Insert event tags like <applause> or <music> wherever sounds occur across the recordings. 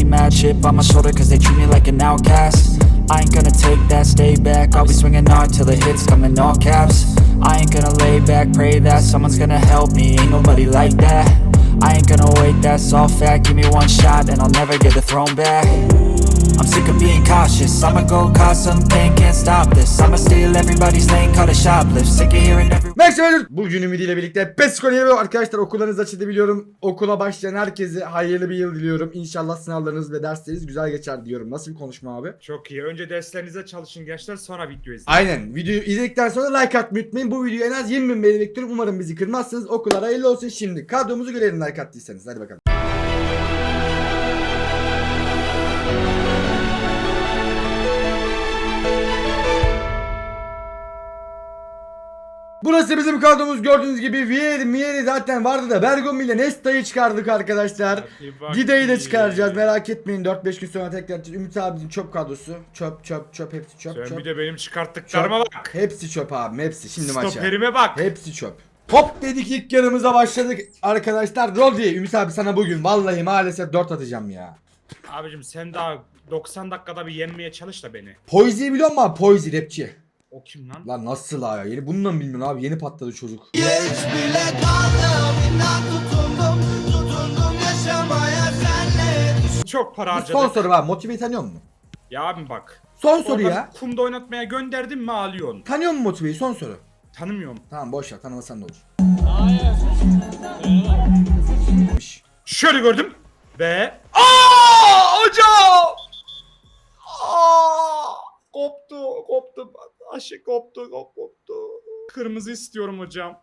stay mad, chip on my shoulder cause they treat me like an outcast. I ain't gonna take that, stay back. I'll be swinging hard till the hits come in all caps. I ain't gonna lay back, pray that someone's gonna help me. Ain't nobody like that. I ain't gonna wait, that's all fact. Give me one shot and I'll never get the throne back. I'm sick of being cautious. I'ma go cause something, can't stop this. I'ma steal everybody's lane, call it shoplift. Sick of hearing every. Merhaba Bugün ümidiyle birlikte PES yeni arkadaşlar okullarınız açıldı biliyorum. Okula başlayan herkese hayırlı bir yıl diliyorum. İnşallah sınavlarınız ve dersleriniz güzel geçer diyorum. Nasıl bir konuşma abi? Çok iyi. Önce derslerinize çalışın gençler sonra video izleyin. Aynen. Videoyu izledikten sonra like atmayı unutmayın. Bu videoyu en az 20 bin beğeni bekliyorum. Umarım bizi kırmazsınız. Okullar hayırlı olsun şimdi. Kadromuzu görelim like attıysanız. Hadi bakalım. Burası bizim kadromuz gördüğünüz gibi Vieri, Mieri zaten vardı da Bergomi ile Nesta'yı çıkardık arkadaşlar. Gida'yı da çıkaracağız merak etmeyin 4-5 gün sonra tekrar Ümit abimizin çöp kadrosu. Çöp çöp çöp hepsi çöp Sen çöp. bir de benim çıkarttıklarıma bak. Hepsi çöp abi hepsi şimdi maça. Stoperime bak. Hepsi çöp. Hop dedik ilk yarımıza başladık arkadaşlar. Rodi Ümit abi sana bugün vallahi maalesef 4 atacağım ya. Abicim sen daha 90 dakikada bir yenmeye çalış da beni. Poizi'yi biliyor musun abi? Poizi rapçi. O kim lan? Lan nasıl ha ya? Yeni bununla mı bilmiyorsun abi? Yeni patladı çocuk. Geç bile kaldım inan tutundum Tutundum yaşamaya senle Çok para harcadık. Son soru abi. Motive'yi tanıyor musun? Ya abim bak. Son soru Oradan ya. Kumda oynatmaya gönderdim mi ağlıyorsun? Tanıyor musun Motive'yi? Son soru. Tanımıyorum. Tamam boş ver. Tanımasan da olur. Miş. Şöyle gördüm. Ve... Aa hocam! Aa! Koptu, koptu. Aşı koptu, kop- koptu. Kırmızı istiyorum hocam.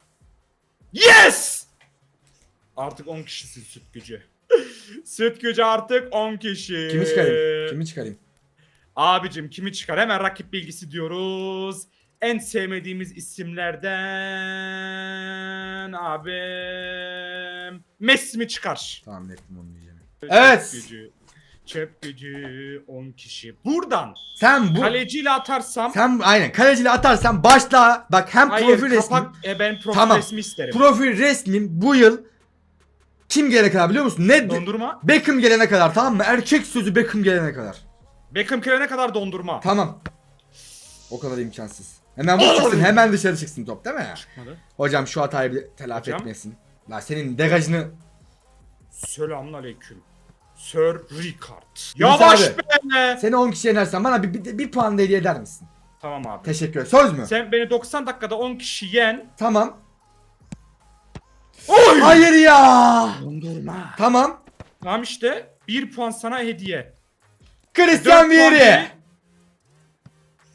Yes! Artık 10 kişisin süt gücü. <laughs> süt gücü artık 10 kişi. Kimi çıkarayım? Kimi çıkarayım? Abicim kimi çıkar? Hemen rakip bilgisi diyoruz. En sevmediğimiz isimlerden abim Messi mi çıkar? Tamam nettim onu diyeceğim. Evet. Gücü, çöp gücü 10 kişi. Buradan Sen bu... kaleciyle atarsam Sen aynen kaleciyle atarsan başla bak hem hayır profil resmin kapak e, ben profil Tamam. resmi isterim. profil resmin bu yıl kim gelene kadar biliyor musun? Ne dondurma. Beckham gelene kadar tamam mı? Erkek sözü Beckham gelene kadar. Beckham gelene kadar dondurma. Tamam. O kadar imkansız. Hemen vur çıksın hemen dışarı çıksın top değil mi? Çıkmadı. Hocam şu hatayı bir telafi Hocam? etmesin. La senin degajını Selamun aleyküm. Sir Ricard. Yavaş abi. be. seni 10 kişi yenersen bana bir, bir, bir puan da hediye eder misin? Tamam abi. Teşekkür ederim. Söz mü? Sen beni 90 dakikada 10 kişi yen. Tamam. Oy! Hayır ya. Dondurma. Tamam. Tamam işte 1 puan sana hediye. Christian 4 puan Vieri.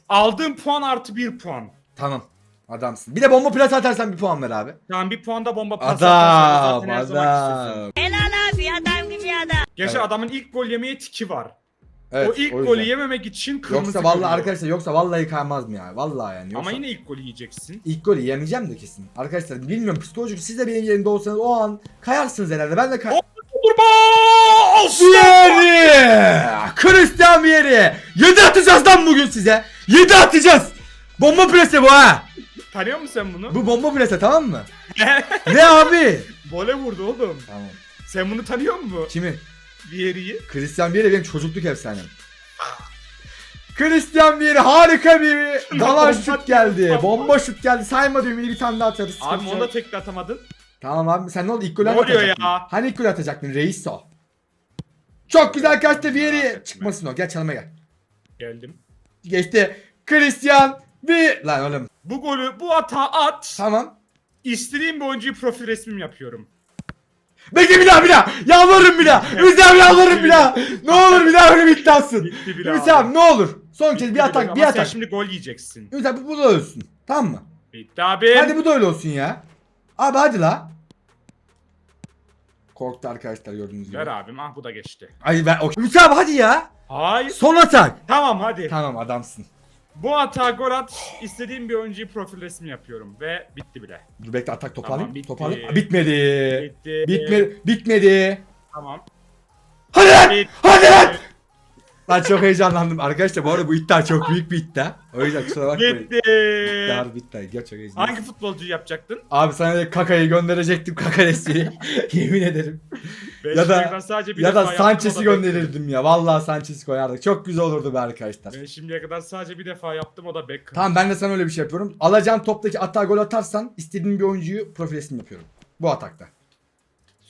Aldığım puan artı 1 puan. Tamam. Adamsın. Bir de bomba plase atarsan bir puan ver abi. Tamam bir puan da bomba pas Adam, atarsan zaten her zaman adam. Helal abi adam. Gerçi Evet. adamın ilk gol yemeye tiki var. Evet, o ilk yüzden. golü yememek için kırmızı Yoksa vallahi görüyor. arkadaşlar yoksa vallahi kaymaz mı ya? Vallahi yani. Yoksa... Ama yine ilk golü yiyeceksin. ilk golü yemeyeceğim de kesin. Arkadaşlar bilmiyorum psikolojik siz de benim yerimde olsanız o an kayarsınız herhalde. Ben de kay... Dondurma! Vieri! Christian Vieri! 7 atacağız lan bugün size. 7 atacağız. Bomba prese bu ha. Tanıyor musun sen bunu? Bu bomba prese tamam mı? <laughs> ne abi? Vole vurdu oğlum. Tamam. Sen bunu tanıyor musun? Kimi? Vieri'yi. Christian Vieri benim çocukluk efsanem. Christian Vieri harika bir <laughs> dalan şut geldi. bomba. Şut geldi. Sayma düğmeyi bir tane daha atarız. Abi onu da tekrar atamadın. Tamam abi sen ne oldu ilk golü atacaktın? ya? Hani ilk golü atacaktın reis o. Çok güzel kaçtı Vieri. Çıkmasın o gel çalıma gel. Geldim. Geçti. Christian bir Lan oğlum. Bu golü bu hata at. Tamam. İstediğim bir oyuncuyu profil resmim yapıyorum. Bekle bir daha bir daha. Yalvarırım bir daha. Ümit abi yalvarırım bir daha. Ne olur bir daha öyle bir iddiasın. Bitti Ümit abi. ne olur. Son kez bir atak bir Ama sen atak. şimdi gol yiyeceksin. Ümit abi bu da ölsün. Tamam mı? Bitti abi. Hadi bu da öyle olsun ya. Abi hadi la. Korktu arkadaşlar gördüğünüz gibi. Ver abim ah bu da geçti. Ay ben okey. Ümit abi hadi ya. Hayır. Son atak. Tamam hadi. Tamam adamsın. Bu hata gol at. istediğim bir oyuncuyu profil resmi yapıyorum. Ve bitti bile. Dur bekle atak toparlayayım. Tamam, bitti. toparlayayım. Aa, bitmedi. Bitti. Bitmedi. Bitmedi. Tamam. Hadi lan. Bitti. Hadi lan. Ben çok heyecanlandım. Arkadaşlar bu arada bu iddia çok büyük bir iddia. O yüzden kusura bakmayın. Gitti. Dar bir iddia. Gel çok heyecanlandım. Hangi futbolcuyu yapacaktın? Abi sana da kakayı gönderecektim kaka resmini. <laughs> Yemin ederim. Ya da- sadece bir ya da Sanchez'i gönderirdim ya. Vallahi Sanchez'i koyardık. Çok güzel olurdu be arkadaşlar. Ben şimdiye kadar sadece bir defa yaptım o da Beckham. Tamam ben de sana öyle bir şey yapıyorum. Alacağın toptaki atağa gol atarsan istediğin bir oyuncuyu profil resmi yapıyorum. Bu atakta.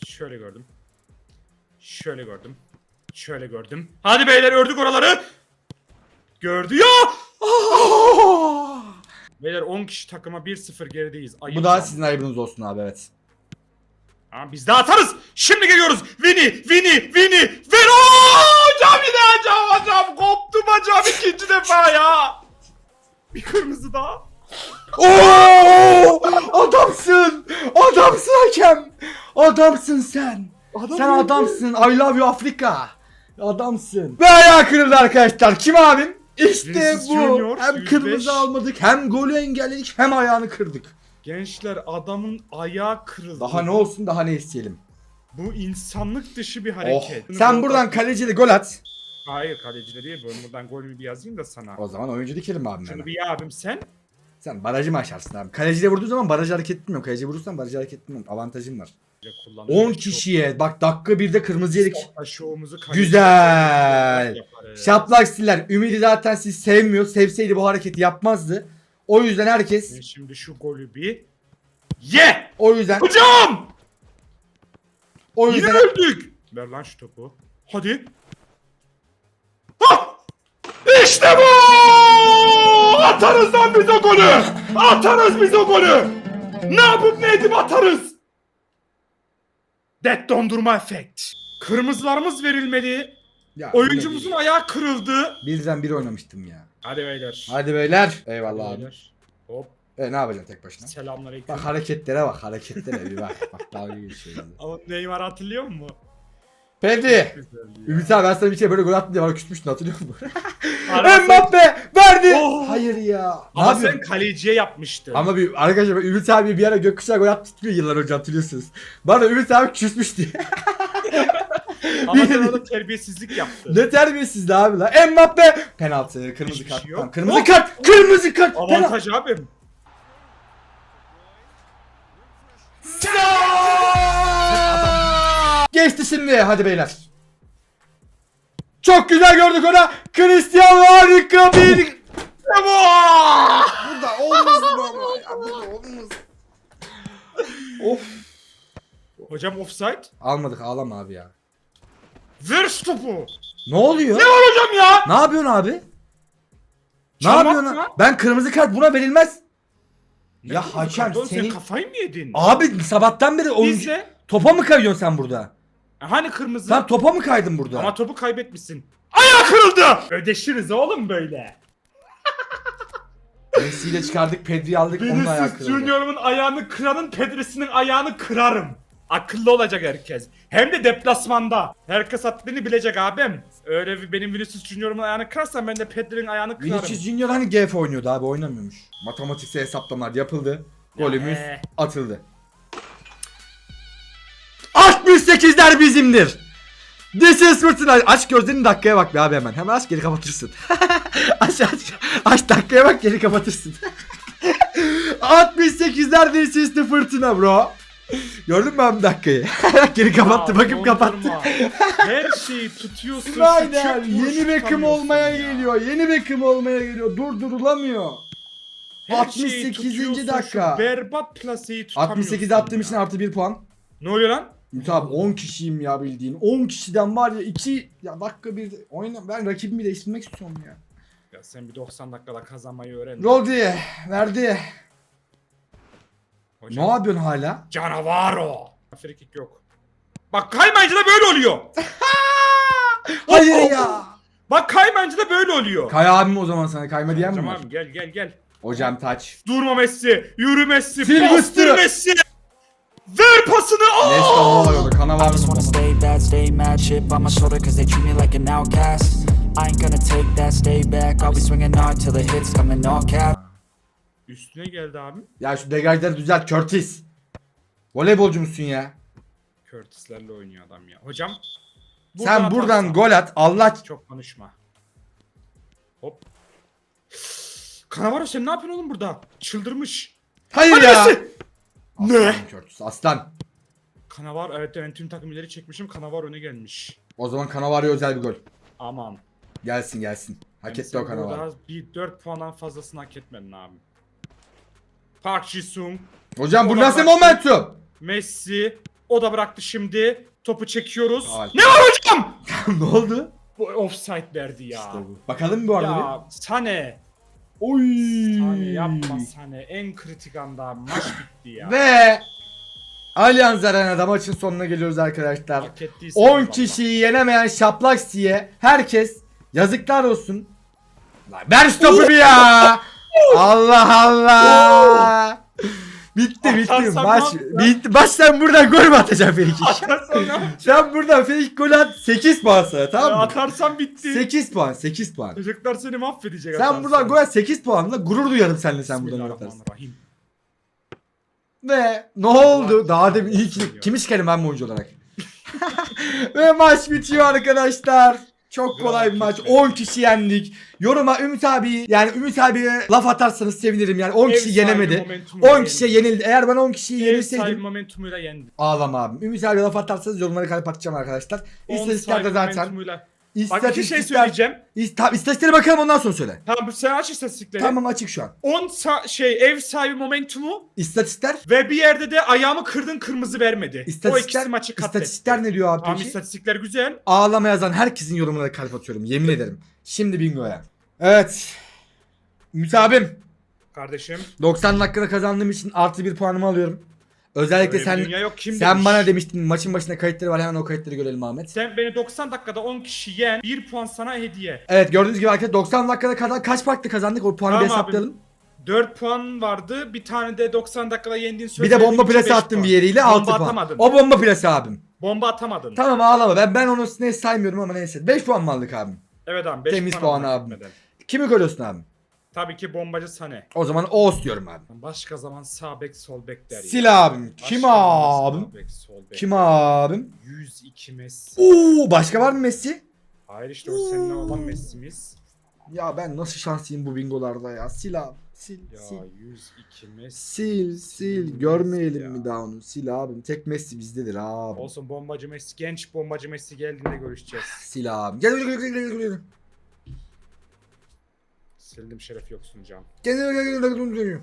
Şöyle gördüm. Şöyle gördüm. Şöyle gördüm. Hadi beyler ördük oraları. Gördü ya. Beyler 10 kişi takıma 1-0 gerideyiz. Ayıp Bu da lan. sizin ayıbınız olsun abi evet. Ama biz de atarız. Şimdi geliyoruz. Vini, Vini, Vini. Ver Oo, hocam yine hocam hocam. Koptum hocam ikinci defa ya. Bir kırmızı daha. Oo! Adamsın! Adamsın hakem! Adamsın sen! sen adamsın. I love you Afrika. Adamsın. Ve ayağı kırıldı arkadaşlar. Kim abim? İşte Vinicius bu. Junior, hem 105. kırmızı almadık, hem golü engelledik, hem ayağını kırdık. Gençler adamın ayağı kırıldı. Daha ne olsun, daha ne isteyelim. Bu insanlık dışı bir Oh. hareket. Sen buradan kaleciyle gol at. Hayır kaleci değil. Ben buradan golümü bir yazayım da sana. O zaman oyuncu dikelim abim. Şunu hemen. bir ya abim sen. Sen barajı mı aşarsın abi? Kaleciyle vurduğun zaman barajı hareket etmiyor. Kaleciyle vurursan barajı hareket etmiyor. Avantajın var. Böyle kullanın. 10 kişiye. Bak dakika 1'de kırmızı yedik. Şovumuzu Güzel. yaparız. Şaplak stiller. Ümidi zaten siz sevmiyor. Sevseydi bu hareketi yapmazdı. O yüzden herkes Ben şimdi şu golü bir ye. o yüzden Hocam! o Yine yüzden öldük. Ver lan şu topu. Hadi. Ha! İşte bu! Atarız lan biz o golü! Atarız biz o golü! Ne yapıp ne edip atarız! Dead dondurma efekt. Kırmızılarımız verilmedi. Ya, Oyuncumuzun ayağı kırıldı. birden bir oynamıştım ya. Hadi beyler. Hadi beyler. Eyvallah Hadi abi. beyler. Hop. E ne yapacaksın tek başına? Selamünaleyküm. Bak hareketlere bak hareketlere bir bak. Bak dalga geçiyor. Ama Neymar hatırlıyor musun? Pedri. Ümit abi ben sana bir şey böyle gol attın diye bana küsmüştün hatırlıyor musun? <laughs> Arada- Mbappe verdi. Oh. Hayır ya. Ne Ama sen yapıyorsun? kaleciye yapmıştın. Ama bir arkadaşlar ben Ümit abi bir ara gökkuşağı gol attı tutmuyor yıllar önce hatırlıyorsunuz. Bana Ümit abi küsmüştü. <laughs> <laughs> Ama sen orada terbiyesizlik yaptın. ne terbiyesizdi abi lan. Mbappe penaltı kırmızı Hiçbir kart. şey yok. Tamam, kırmızı kart. Kırmızı kart. Penaltı. Avantaj abim. Geçti şimdi hadi beyler. Çok güzel gördük ona. Cristiano harika bir. Burada olmaz mı ama ya burada olmaz. Of. Hocam offside. Almadık ağlama abi ya. Ver şu topu. Ne oluyor? Ne var hocam ya? Ne yapıyorsun abi? Ne Çalmak yapıyorsun? mı? Ben kırmızı kart buna verilmez. Ya Ne hakem Oğlum Sen senin... kafayı mı yedin? Abi sabahtan beri oyuncu... Bizde. Topa mı kayıyorsun sen burada? Hani kırmızı? Sen topa mı kaydın burada? Ama topu kaybetmişsin. Ayağı kırıldı. Ödeşiriz oğlum böyle. <laughs> Messi'yle çıkardık, Pedri'yi aldık, onun ayağı Vinicius kırıldı. Junior'un ayağını kıranın Pedri'sinin ayağını kırarım. Akıllı olacak herkes. Hem de deplasmanda. Herkes haddini bilecek abim. Öyle bir benim Vinicius Junior'umun ayağını kırarsan ben de Pedri'nin ayağını kırarım. Vinicius Junior hani GF oynuyordu abi oynamıyormuş. Matematiksel hesaplamalar yapıldı. Golümüz he. atıldı. 68'ler bizimdir. This is fırtına. Aç gözlerini dakikaya bak be abi hemen. Hemen aç geri kapatırsın. <laughs> aç aç. Aç dakikaya bak geri kapatırsın. <laughs> 68'ler this is the fırtına bro. Gördün mü abi dakikayı? <laughs> geri kapattı Ya, bakıp kapattı. Her şeyi tutuyorsun. Vuruş Yeni Beckham olmaya ya. geliyor. Yeni Beckham olmaya geliyor. Durdurulamıyor. Her şeyi 68. tutuyorsun, dakika. Berbat plaseyi tutamıyorsun 68 attığım için artı 1 puan. Ne oluyor lan? Ümit abi 10 kişiyim ya bildiğin. 10 kişiden var ya 2 ya dakika bir oyna ben rakibimi değiştirmek istiyorum ya. Ya sen bir 90 dakikada kazanmayı öğren. Rodri verdi. Hocam, Ne yapıyorsun hala? Canavar o. Free kick yok. Bak kaymayınca da böyle oluyor. <laughs> Hayır ya. Bak kaymayınca da böyle oluyor. Kay abim o zaman sana kayma diyen mi Tamam var? gel gel gel. Hocam taç. Durma Messi. Yürü Messi. Silvestre. Messi. Ver pasını. Nesta var orada kana var I just wanna mı? stay bad, stay mad, shit on my shoulder cause they treat me like an outcast. I ain't gonna take that, stay back, I'll be swinging hard till the hits come in all caps. Üstüne geldi abi. Ya şu degajları düzelt Curtis. Voleybolcu musun ya? Curtis'lerle oynuyor adam ya. Hocam. Sen buradan atarsan- gol at Allah Çok konuşma. Hop. Cannavaro sen ne yapıyorsun oğlum burada? Çıldırmış. Hayır Hadi ya. Messi! Ne? Aslan Curtis, Aslan. Cannavaro evet ben tüm takım ileri çekmişim. Cannavaro öne gelmiş. O zaman Cannavaro'ya özel bir gol. Aman. Gelsin gelsin. Hak etti o Cannavaro. burada Bir 4 puandan fazlasını hak etmedin abi. Park Ji-sung, Hocam bu nasıl momentum? Messi. O da bıraktı şimdi. Topu çekiyoruz. Ay. Ne var hocam? <laughs> ne oldu? Bu offside verdi ya. İşte bu. Bakalım bu arada Ya Sane. Oy. Sane yapma Sane. En kritik anda maç bitti ya. Ve Allianz Arena'da maçın sonuna geliyoruz arkadaşlar. Hak ettiyse 10 eyvallah. kişiyi yenemeyen Şaplak diye herkes yazıklar olsun. Lan ver şu topu bir ya. Allah Allah. Bitti bitti. Atarsan Maç ne yapacağız? bitti. Baş sen buradan gol mü atacaksın Ferik? Atarsan ne sen buradan Ferik gol at 8 puan sana tamam mı? Atarsan bitti. 8 puan 8 puan. Çocuklar seni mahvedecek Sen buradan gol at 8 puanla gurur duyarım seninle sen buradan gol atarsın. Bismillahirrahmanirrahim. Ve ne oldu? Daha demin iyi ki kimi sikerim ben bu oyuncu olarak. <laughs> Ve maç bitiyor arkadaşlar. Çok kolay bir maç. 10 kişi yendik. Yoruma Ümit abi yani Ümit abiye laf atarsanız sevinirim yani 10 Ev kişi sahibi yenemedi. momentumuyla 10 kişiye yenildi. Eğer ben 10 kişiyi Ev sahibi yenilseydim momentumuyla yendi. ağlama abi. Ümit abi laf atarsanız yorumları kalp atacağım arkadaşlar. 10 İstatistiklerde sahibi zaten. momentumuyla. Bak iki şey İstatistikler. söyleyeceğim. İst- Tamam istatistiklere bakalım ondan sonra söyle. Tamam sen aç istatistikleri. Tamam açık şu an. 10 sa- şey ev sahibi momentumu İstatistikler. ve bir yerde de ayağımı kırdın kırmızı vermedi. o İstatistikler, ikisi maçı katletti. istatistikler ne diyor abi Tamam peki? istatistikler güzel. Ağlama yazan herkesin yorumuna kalp atıyorum. Yemin ederim. Şimdi bingoya. Evet. Ümit abim. Kardeşim. 90 dakikada kazandığım için artı bir puanımı alıyorum. Özellikle öyle bir sen dünya yok. Kim sen demiş? bana demiştin maçın başında kayıtları var hemen o kayıtları görelim Ahmet. Sen beni 90 dakikada 10 kişi yen 1 puan sana hediye. Evet gördüğünüz gibi arkadaşlar 90 dakikada kadar kaç farklı kazandık o puanı bir Tamam abi. hesaplayalım. 4 puan vardı. Bir tane de 90 dakikada yendiğin söz Bir de bomba için plase beş attım puan. bir yeriyle Bomba 6 puan. atamadın. O bomba plase abim. Bomba atamadın. Tamam ağlama ben ben onu ne saymıyorum ama neyse. 5 puan mı aldık abim? Evet abi 5 Temiz puan, puan aldın abi. gitmeden. Kimi koruyorsun abim? Tabii ki bombacı Sane. O zaman Oğuz diyorum abi. Başka zaman sağ bek sol bek der ya. Sil abim. Başka Kim zaman abim? sağ bek, sol bek Kim abim? 102 Messi. Oo başka var mı Messi? Hayır işte o seninle olan Messi'miz. Ya ben nasıl şanslıyım bu bingolarda ya. Sil abi. Sil Ya sil. 102 Messi. Sil sil. Görmeyelim Ya. mi daha onu? Sil abim. Tek Messi bizdedir abi. Olsun bombacı Messi, genç bombacı Messi geldiğinde görüşeceğiz. Sil abim. Gel gel gel gel gel gel. Sildim şeref yoksun Can. Gel gel gel gel.